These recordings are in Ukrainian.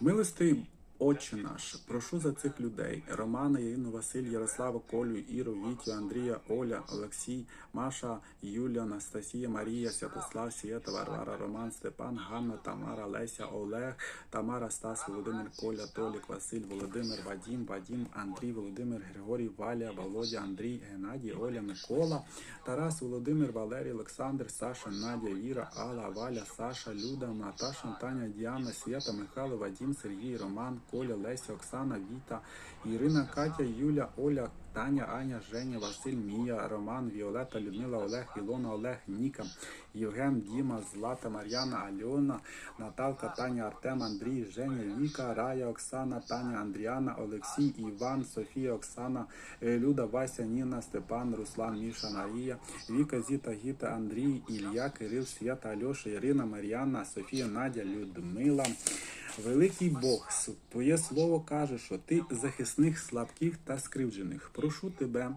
Милостий Отче наш, прошу за цих людей: Романа, Ірину, Василь, Ярослава, Колю, Іру, Вітю, Андрія, Оля, Олексій, Маша, Юля, Анастасія, Марія, Святослав, Свєта, Варвара, Роман, Степан, Ганна, Тамара, Леся, Олег, Тамара, Стас, Володимир, Коля, Толік, Василь, Володимир, Вадім, Вадім, Андрій, Володимир, Григорій, Валя, Володя, Андрій, Геннадій, Оля, Микола, Тарас, Володимир, Валерій, Олександр, Саша, Надя, Віра, Алла, Валя, Саша, Люда, Наташа, Таня, Діана, Свята, Михайло, Вадім, Сергій, Роман, Коля, Леся, Оксана, Віта, Ірина, Катя, Юля, Оля, Таня, Аня, Женя, Василь, Мія, Роман, Віолета, Людмила, Олег, Ілона, Олег, Ніка, Євген, Діма, Злата, Мар'яна, Альона, Наталка, Таня, Артем, Андрій, Женя, Віка, Рая, Оксана, Таня, Андріана, Олексій, Іван, Софія, Оксана, е, Люда, Вася, Ніна, Степан, Руслан, Міша, Марія, Віка, Зіта, Гіта, Андрій, Ілля, Кирил, Свята, Альоша, Ірина, Мар'яна, Софія, Надя, Людмила. Великий Бог, Твоє слово каже, що ти захисних слабких та скривджених. Прошу тебе,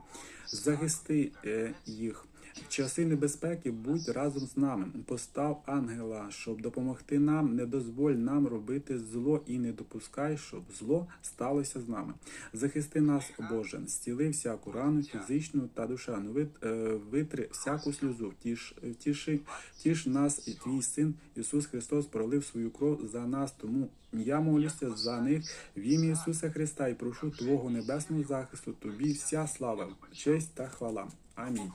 захисти е, їх. В часи небезпеки будь разом з нами. Постав ангела, щоб допомогти нам, не дозволь нам робити зло і не допускай, щоб зло сталося з нами. Захисти нас, Боже, зціли всяку рану, фізичну та душевну. Вит- е, Витри всяку сльозу, втіш, втіши, втіш нас, і твій син Ісус Христос пролив свою кров за нас. Тому я молюся за них в ім'я Ісуса Христа і прошу Твого небесного захисту. Тобі вся слава, честь та хвала. Амінь.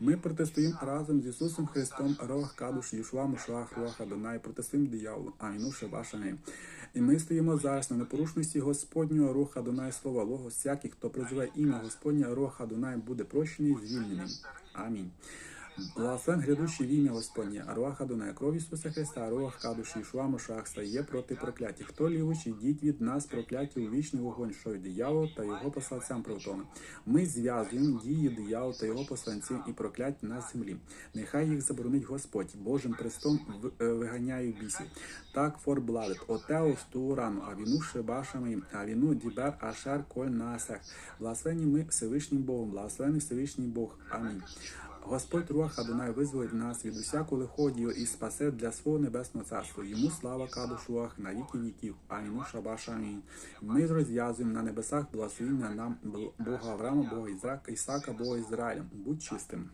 Ми протестуємо разом з Ісусом Христом, Рох, Кадуш, Єшуа, Мушах, Руаха, Донай, протестуємо дияволу. Аміну, Шабашани. І ми стоїмо зараз на непорушності Господнього Руха Донай, Слова Лого, всякий, хто призиває ім'я Господнє Руха Донай, буде прощений, звільнений. Амінь. Благословен грядущий в ім'я Господнє, Аруаха Дунай, кров Ісуса Христа, Аруах Кадуш, Ішуа Мошах, стає проти прокляття. Хто лівич, йдіть від нас прокляття у вічний вогонь, що й диявол та його посланцям притоми. Ми зв'язуємо дії диявол та його посланців і прокляття на землі. Нехай їх заборонить Господь, Божим престом е, виганяє бісів. Так форбладет, отео стурану, а віну шибашами, а віну дібер ашер коль насех. Благословені ми Всевишнім Богом, благословений Всевишній Бог. Амінь. Господь Руах Адонай визволить нас від усякого лиходію і спасе для свого небесного царства. Йому слава Кадушуах на віки віків. Аміну Шабаша Амінь. Ми розв'язуємо на небесах благословіння нам Бога Авраама, Бога Ізрака, Ісака, Бога Ізраїля. Будь чистим.